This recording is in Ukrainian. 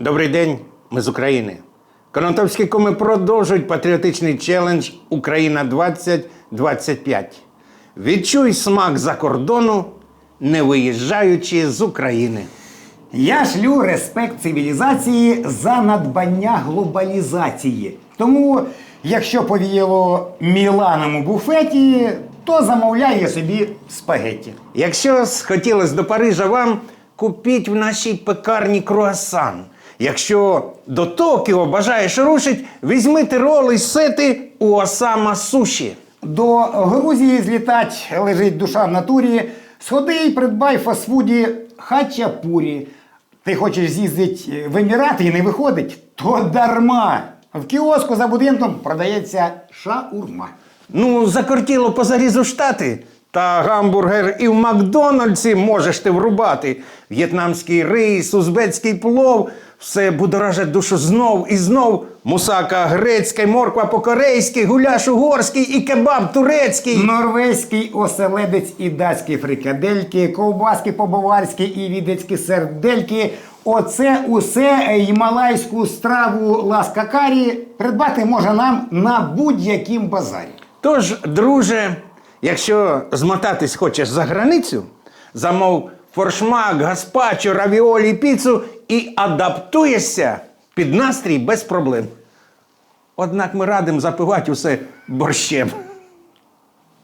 Добрий день, ми з України. Конотопські коми продовжують патріотичний челендж Україна 2025. Відчуй смак за кордону, не виїжджаючи з України. Я шлю респект цивілізації за надбання глобалізації. Тому, якщо повіяло Міланом у буфеті, то замовляє собі спагетті. Якщо схотілось до Парижа вам, купіть в нашій пекарні круасан. Якщо до Токіо бажаєш рушить, візьми тироли й сети у Осама Суші. До Грузії злітать лежить душа в натурі. Сходи й придбай фастфуді хачапурі. Ти хочеш з'їздити в Емірати і не виходить? То дарма. В кіоску за будинком продається шаурма. Ну, закортіло по зарізу штати. Та гамбургер і в Макдональдсі можеш ти врубати. В'єтнамський рис, узбецький плов, все будоражить душу знов і знов. Мусака грецька, морква по-корейськи, гуляш угорський і кебаб турецький. Норвезький оселедець і датські фрикадельки, ковбаски по-баварськи і відецькі сердельки. Оце усе гімалайську страву ласка карі придбати може нам на будь-яким базарі. Тож, друже, якщо змотатись хочеш за границю, замов форшмак, гаспачо, равіолі, піцу і адаптуєшся під настрій без проблем. Однак ми радимо запивати усе борщем.